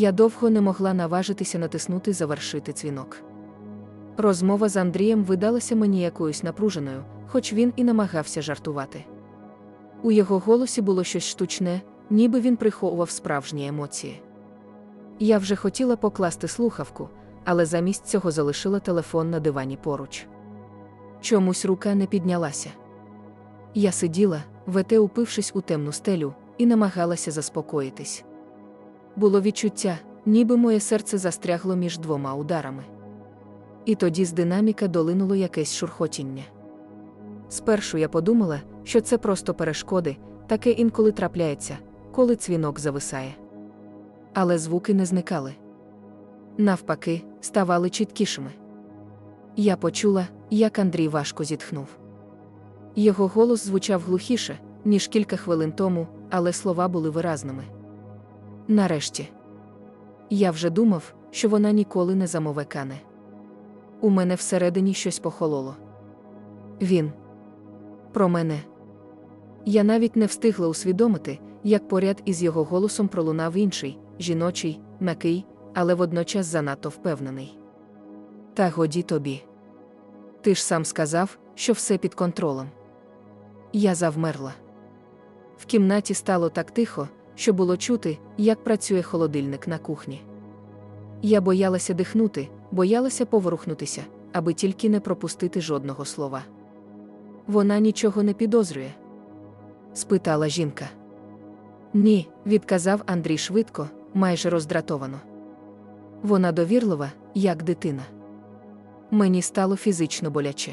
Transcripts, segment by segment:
Я довго не могла наважитися натиснути завершити дзвінок. Розмова з Андрієм видалася мені якоюсь напруженою, хоч він і намагався жартувати. У його голосі було щось штучне, ніби він приховував справжні емоції. Я вже хотіла покласти слухавку, але замість цього залишила телефон на дивані поруч. Чомусь рука не піднялася. Я сиділа, вете упившись у темну стелю, і намагалася заспокоїтись. Було відчуття, ніби моє серце застрягло між двома ударами. І тоді з динаміка долинуло якесь шурхотіння. Спершу я подумала, що це просто перешкоди, таке інколи трапляється, коли цвінок зависає. Але звуки не зникали. Навпаки, ставали чіткішими. Я почула, як Андрій важко зітхнув. Його голос звучав глухіше, ніж кілька хвилин тому, але слова були виразними. Нарешті, я вже думав, що вона ніколи не замове кане. У мене всередині щось похололо. Він про мене. Я навіть не встигла усвідомити, як поряд із його голосом пролунав інший, жіночий, м'який, але водночас занадто впевнений. Та годі тобі. Ти ж сам сказав, що все під контролем. Я завмерла. В кімнаті стало так тихо, що було чути, як працює холодильник на кухні. Я боялася дихнути, боялася поворухнутися, аби тільки не пропустити жодного слова. Вона нічого не підозрює? спитала жінка. Ні, відказав Андрій швидко, майже роздратовано. Вона довірлива, як дитина. Мені стало фізично боляче.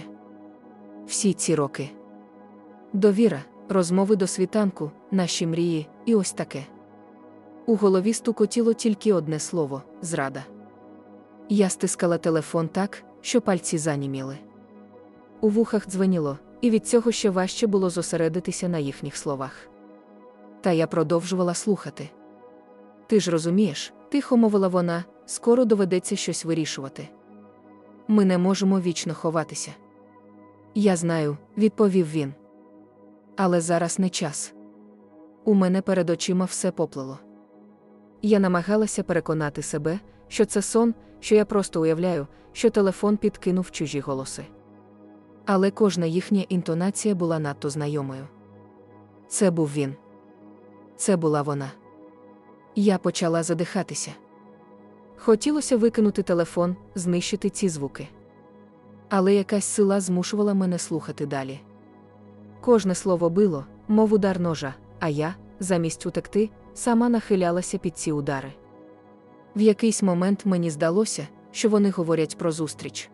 Всі ці роки. Довіра, розмови до світанку, наші мрії, і ось таке. У голові стукотіло тільки одне слово зрада. Я стискала телефон так, що пальці заніміли. У вухах дзвеніло, і від цього ще важче було зосередитися на їхніх словах. Та я продовжувала слухати. Ти ж розумієш, тихо мовила вона, скоро доведеться щось вирішувати. Ми не можемо вічно ховатися. Я знаю, відповів він. Але зараз не час. У мене перед очима все поплило. Я намагалася переконати себе, що це сон, що я просто уявляю, що телефон підкинув чужі голоси. Але кожна їхня інтонація була надто знайомою. Це був він. Це була вона. Я почала задихатися. Хотілося викинути телефон, знищити ці звуки. Але якась сила змушувала мене слухати далі. Кожне слово било, мов удар ножа, а я, замість утекти, сама нахилялася під ці удари. В якийсь момент мені здалося, що вони говорять про зустріч.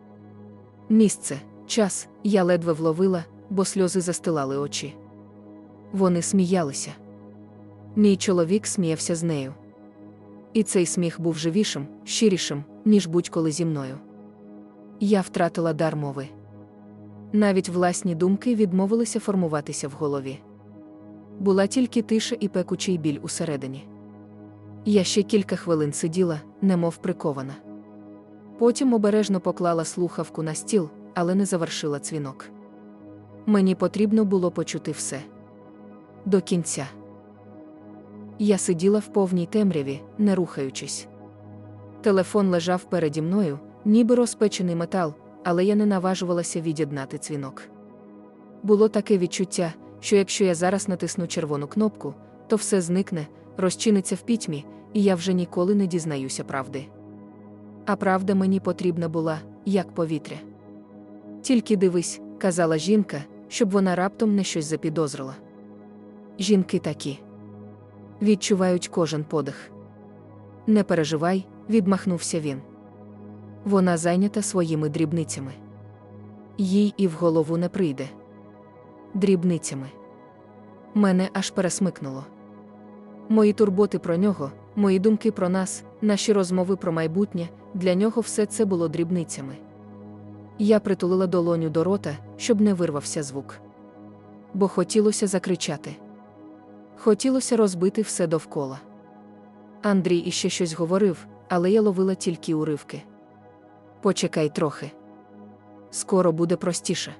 Місце, час, я ледве вловила, бо сльози застилали очі. Вони сміялися. Мій чоловік сміявся з нею. І цей сміх був живішим, щирішим, ніж будь-коли зі мною. Я втратила дар мови. Навіть власні думки відмовилися формуватися в голові. Була тільки тиша і пекучий біль усередині. Я ще кілька хвилин сиділа, немов прикована. Потім обережно поклала слухавку на стіл, але не завершила дзвінок. Мені потрібно було почути все. До кінця. Я сиділа в повній темряві, не рухаючись. Телефон лежав переді мною, ніби розпечений метал, але я не наважувалася від'єднати дзвінок. Було таке відчуття, що якщо я зараз натисну червону кнопку, то все зникне, розчиниться в пітьмі, і я вже ніколи не дізнаюся правди. А правда мені потрібна була, як повітря. Тільки дивись, казала жінка, щоб вона раптом не щось запідозрила. Жінки такі відчувають кожен подих. Не переживай, відмахнувся він. Вона зайнята своїми дрібницями. Їй і в голову не прийде. Дрібницями. Мене аж пересмикнуло. Мої турботи про нього, мої думки про нас, наші розмови про майбутнє, для нього все це було дрібницями. Я притулила долоню до рота, щоб не вирвався звук. Бо хотілося закричати. Хотілося розбити все довкола. Андрій іще щось говорив, але я ловила тільки уривки. Почекай трохи. Скоро буде простіше.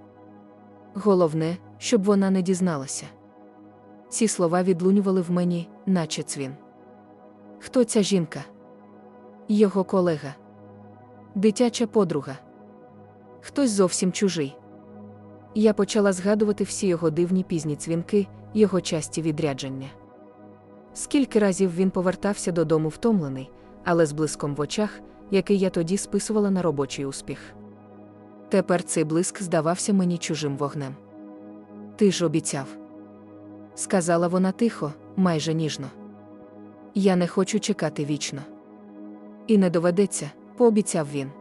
Головне, щоб вона не дізналася. Ці слова відлунювали в мені, наче цвін. Хто ця жінка? його колега, дитяча подруга. Хтось зовсім чужий. Я почала згадувати всі його дивні пізні дзвінки, його часті відрядження. Скільки разів він повертався додому втомлений, але з блиском в очах, який я тоді списувала на робочий успіх. Тепер цей блиск здавався мені чужим вогнем. Ти ж обіцяв, сказала вона тихо, майже ніжно. Я не хочу чекати вічно. І не доведеться, пообіцяв він.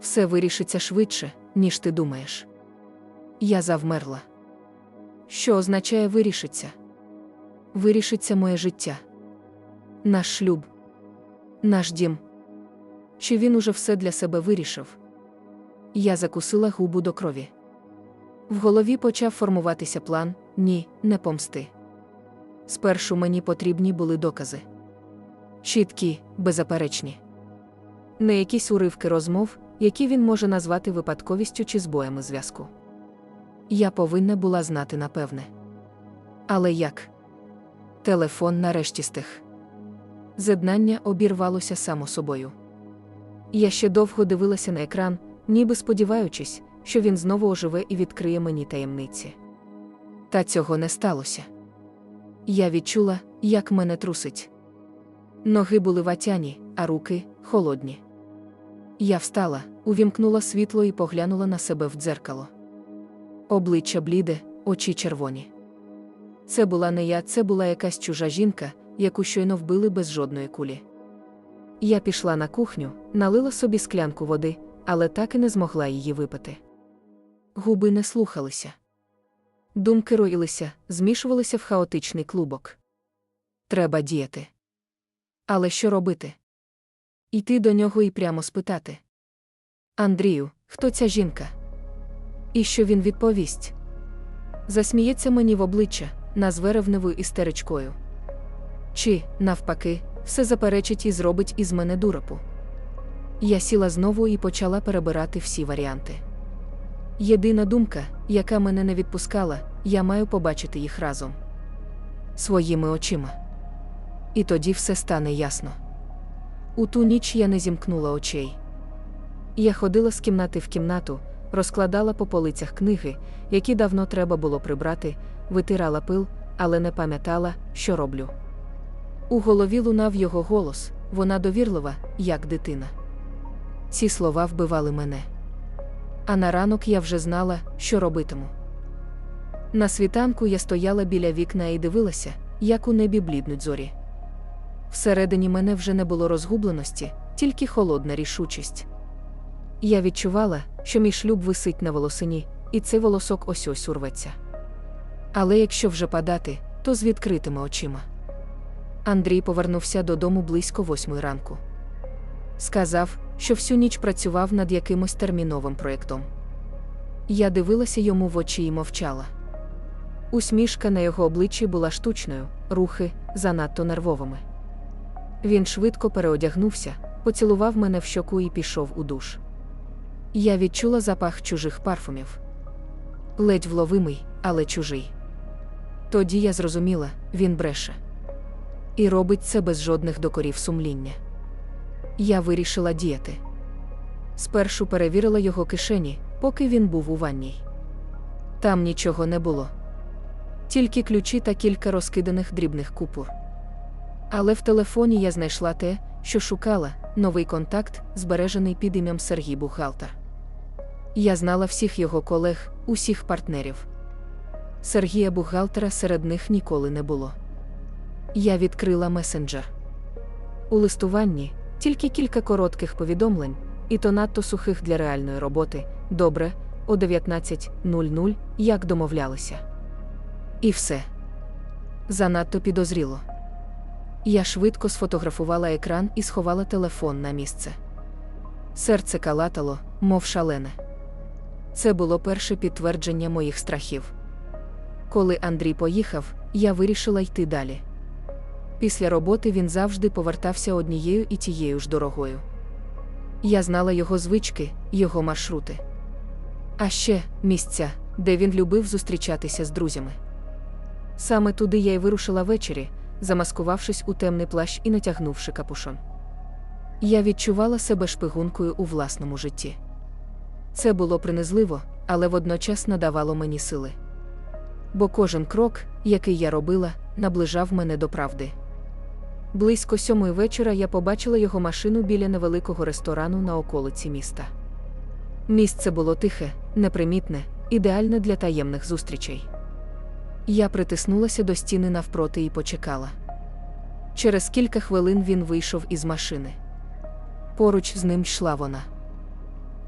Все вирішиться швидше, ніж ти думаєш. Я завмерла. Що означає вирішиться? Вирішиться моє життя, наш шлюб, наш дім. Чи він уже все для себе вирішив? Я закусила губу до крові. В голові почав формуватися план ні, не помсти. Спершу мені потрібні були докази. Чіткі, беззаперечні. Не якісь уривки розмов, які він може назвати випадковістю чи збоями зв'язку. Я повинна була знати напевне. Але як? Телефон нарешті стих. З'єднання обірвалося само собою. Я ще довго дивилася на екран, ніби сподіваючись, що він знову оживе і відкриє мені таємниці. Та цього не сталося. Я відчула, як мене трусить. Ноги були ватяні, а руки холодні. Я встала, увімкнула світло і поглянула на себе в дзеркало. Обличчя бліде, очі червоні. Це була не я, це була якась чужа жінка, яку щойно вбили без жодної кулі. Я пішла на кухню, налила собі склянку води, але так і не змогла її випити. Губи не слухалися. Думки роїлися, змішувалися в хаотичний клубок. Треба діяти. Але що робити? Йти до нього і прямо спитати. Андрію, хто ця жінка? І що він відповість? Засміється мені в обличчя, назве ревнивою істеричкою. Чи, навпаки, все заперечить і зробить із мене дурепу. Я сіла знову і почала перебирати всі варіанти. Єдина думка, яка мене не відпускала, я маю побачити їх разом своїми очима. І тоді все стане ясно. У ту ніч я не зімкнула очей. Я ходила з кімнати в кімнату, розкладала по полицях книги, які давно треба було прибрати, витирала пил, але не пам'ятала, що роблю. У голові лунав його голос, вона довірлива, як дитина. Ці слова вбивали мене. А на ранок я вже знала, що робитиму. На світанку я стояла біля вікна і дивилася, як у небі бліднуть зорі. Всередині мене вже не було розгубленості, тільки холодна рішучість. Я відчувала, що мій шлюб висить на волосині, і цей волосок ось ось урветься. Але якщо вже падати, то з відкритими очима. Андрій повернувся додому близько восьмої ранку. Сказав, що всю ніч працював над якимось терміновим проєктом. Я дивилася йому в очі і мовчала. Усмішка на його обличчі була штучною, рухи занадто нервовими. Він швидко переодягнувся, поцілував мене в щоку і пішов у душ. Я відчула запах чужих парфумів. Ледь вловимий, але чужий. Тоді я зрозуміла, він бреше. І робить це без жодних докорів сумління. Я вирішила діяти. Спершу перевірила його кишені, поки він був у ванній. Там нічого не було. Тільки ключі та кілька розкиданих дрібних купур. Але в телефоні я знайшла те, що шукала новий контакт, збережений під ім'ям Сергій Бухгалтер. Я знала всіх його колег, усіх партнерів. Сергія Бухгалтера серед них ніколи не було. Я відкрила месенджер. У листуванні тільки кілька коротких повідомлень, і то надто сухих для реальної роботи. Добре, о 19.00, як домовлялися. І все. Занадто підозріло. Я швидко сфотографувала екран і сховала телефон на місце. Серце калатало, мов шалене. Це було перше підтвердження моїх страхів. Коли Андрій поїхав, я вирішила йти далі. Після роботи він завжди повертався однією і тією ж дорогою. Я знала його звички, його маршрути. А ще місця, де він любив зустрічатися з друзями. Саме туди я й вирушила ввечері, замаскувавшись у темний плащ і натягнувши капушон. Я відчувала себе шпигункою у власному житті. Це було принизливо, але водночас надавало мені сили. Бо кожен крок, який я робила, наближав мене до правди. Близько сьомої вечора я побачила його машину біля невеликого ресторану на околиці міста. Місце було тихе, непримітне, ідеальне для таємних зустрічей. Я притиснулася до стіни навпроти і почекала. Через кілька хвилин він вийшов із машини. Поруч з ним йшла вона.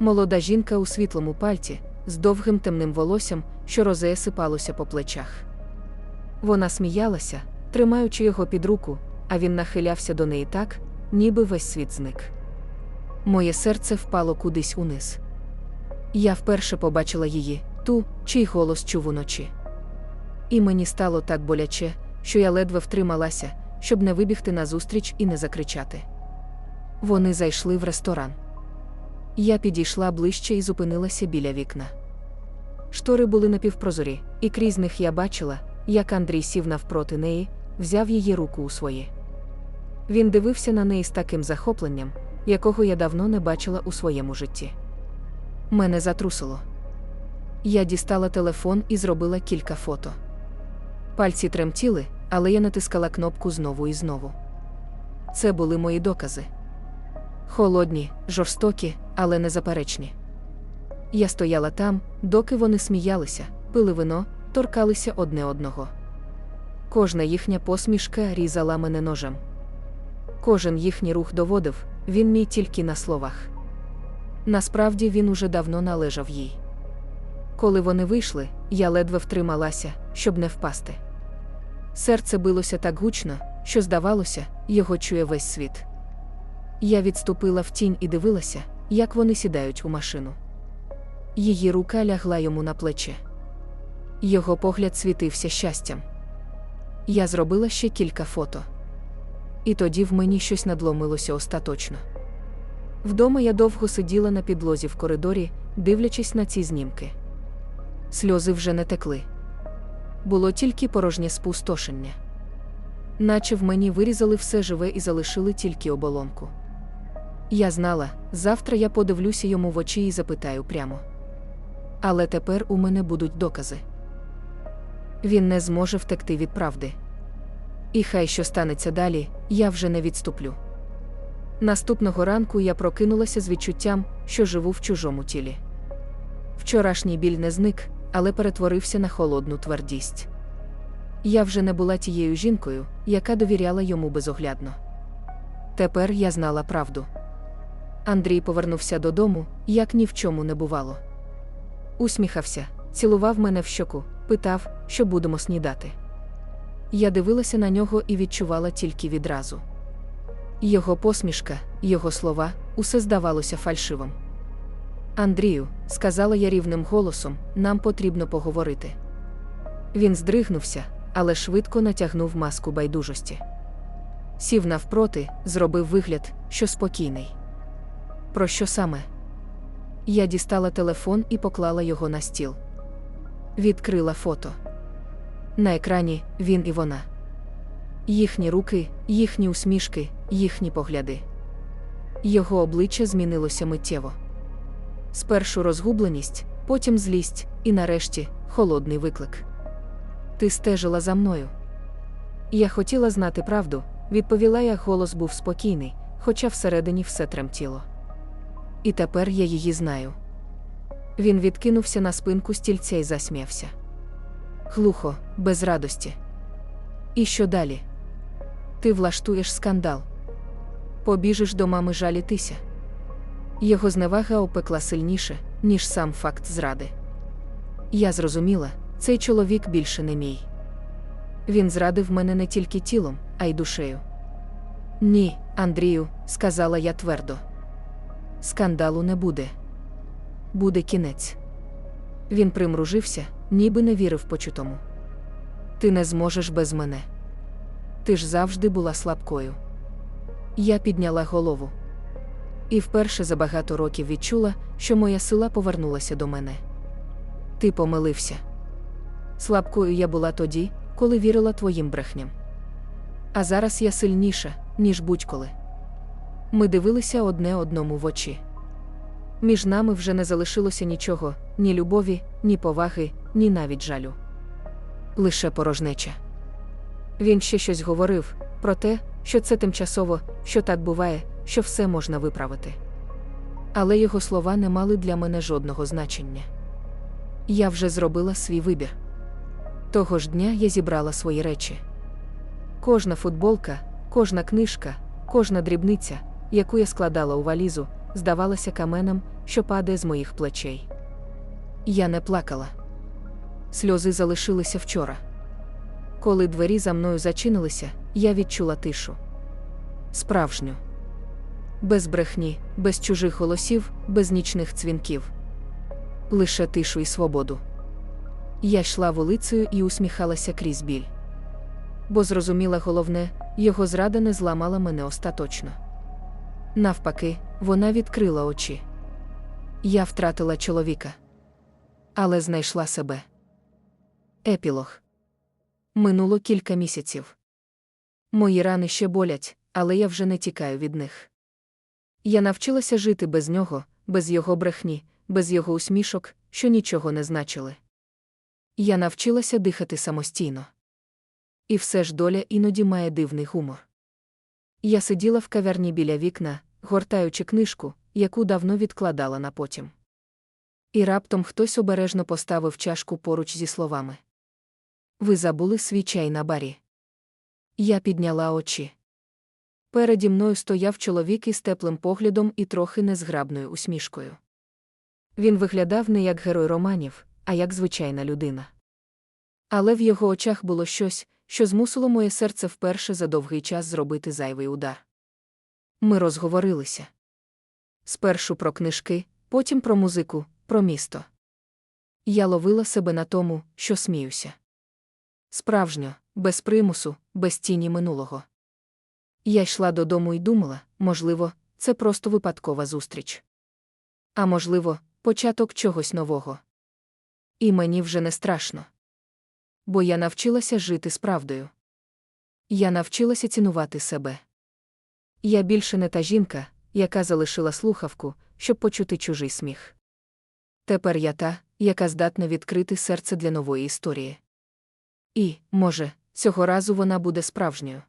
Молода жінка у світлому пальті, з довгим темним волоссям, що розеє сипалося по плечах. Вона сміялася, тримаючи його під руку, а він нахилявся до неї так, ніби весь світ зник. Моє серце впало кудись униз. Я вперше побачила її, ту, чий голос чув уночі. І мені стало так боляче, що я ледве втрималася, щоб не вибігти назустріч і не закричати. Вони зайшли в ресторан. Я підійшла ближче і зупинилася біля вікна. Штори були напівпрозорі, і крізь них я бачила, як Андрій сів навпроти неї, взяв її руку у своє. Він дивився на неї з таким захопленням, якого я давно не бачила у своєму житті. Мене затрусило. Я дістала телефон і зробила кілька фото. Пальці тремтіли, але я натискала кнопку знову і знову. Це були мої докази. Холодні, жорстокі, але незаперечні. Я стояла там, доки вони сміялися, пили вино, торкалися одне одного. Кожна їхня посмішка різала мене ножем. Кожен їхній рух доводив, він мій тільки на словах. Насправді він уже давно належав їй. Коли вони вийшли, я ледве втрималася, щоб не впасти. Серце билося так гучно, що, здавалося, його чує весь світ. Я відступила в тінь і дивилася, як вони сідають у машину. Її рука лягла йому на плече. Його погляд світився щастям. Я зробила ще кілька фото. І тоді в мені щось надломилося остаточно. Вдома я довго сиділа на підлозі в коридорі, дивлячись на ці знімки. Сльози вже не текли. Було тільки порожнє спустошення. Наче в мені вирізали все живе і залишили тільки оболонку. Я знала, завтра я подивлюся йому в очі і запитаю прямо. Але тепер у мене будуть докази. Він не зможе втекти від правди. І хай що станеться далі, я вже не відступлю. Наступного ранку я прокинулася з відчуттям, що живу в чужому тілі. Вчорашній біль не зник, але перетворився на холодну твердість. Я вже не була тією жінкою, яка довіряла йому безоглядно. Тепер я знала правду. Андрій повернувся додому, як ні в чому не бувало. Усміхався, цілував мене в щоку, питав, що будемо снідати. Я дивилася на нього і відчувала тільки відразу. Його посмішка, його слова, усе здавалося фальшивим. Андрію, сказала я рівним голосом, нам потрібно поговорити. Він здригнувся, але швидко натягнув маску байдужості. Сів навпроти, зробив вигляд, що спокійний. Про що саме? Я дістала телефон і поклала його на стіл. Відкрила фото. На екрані він і вона. Їхні руки, їхні усмішки, їхні погляди. Його обличчя змінилося миттєво. Спершу розгубленість, потім злість, і нарешті холодний виклик. Ти стежила за мною. Я хотіла знати правду, відповіла я, голос був спокійний, хоча всередині все тремтіло. І тепер я її знаю. Він відкинувся на спинку стільця і засміявся. Глухо, без радості. І що далі? Ти влаштуєш скандал. Побіжиш до мами жалітися. Його зневага опекла сильніше, ніж сам факт зради. Я зрозуміла, цей чоловік більше не мій. Він зрадив мене не тільки тілом, а й душею. Ні, Андрію, сказала я твердо. Скандалу не буде. Буде кінець. Він примружився, ніби не вірив почутому. Ти не зможеш без мене. Ти ж завжди була слабкою. Я підняла голову. І вперше за багато років відчула, що моя сила повернулася до мене. Ти помилився. Слабкою я була тоді, коли вірила твоїм брехням. А зараз я сильніша, ніж будь-коли. Ми дивилися одне одному в очі. Між нами вже не залишилося нічого, ні любові, ні поваги, ні навіть жалю. Лише порожнеча. Він ще щось говорив про те, що це тимчасово, що так буває, що все можна виправити. Але його слова не мали для мене жодного значення. Я вже зробила свій вибір. Того ж дня я зібрала свої речі. Кожна футболка, кожна книжка, кожна дрібниця, яку я складала у валізу, здавалася каменем, що падає з моїх плечей. Я не плакала. Сльози залишилися вчора. Коли двері за мною зачинилися, я відчула тишу. Справжню. Без брехні, без чужих голосів, без нічних дзвінків. Лише тишу і свободу. Я йшла вулицею і усміхалася крізь біль. Бо зрозуміла головне, його зрада не зламала мене остаточно. Навпаки, вона відкрила очі. Я втратила чоловіка. Але знайшла себе. Епілог. Минуло кілька місяців. Мої рани ще болять, але я вже не тікаю від них. Я навчилася жити без нього, без його брехні, без його усмішок, що нічого не значили. Я навчилася дихати самостійно. І все ж доля іноді має дивний гумор. Я сиділа в кав'ярні біля вікна, гортаючи книжку, яку давно відкладала на потім. І раптом хтось обережно поставив чашку поруч зі словами. Ви забули свій чай на барі. Я підняла очі. Переді мною стояв чоловік із теплим поглядом і трохи незграбною усмішкою. Він виглядав не як герой романів, а як звичайна людина. Але в його очах було щось, що змусило моє серце вперше за довгий час зробити зайвий удар. Ми розговорилися. Спершу про книжки, потім про музику, про місто. Я ловила себе на тому, що сміюся. Справжньо, без примусу, без тіні минулого. Я йшла додому і думала, можливо, це просто випадкова зустріч. А можливо, початок чогось нового. І мені вже не страшно. Бо я навчилася жити з правдою. Я навчилася цінувати себе. Я більше не та жінка, яка залишила слухавку, щоб почути чужий сміх. Тепер я та, яка здатна відкрити серце для нової історії. І, може, цього разу вона буде справжньою.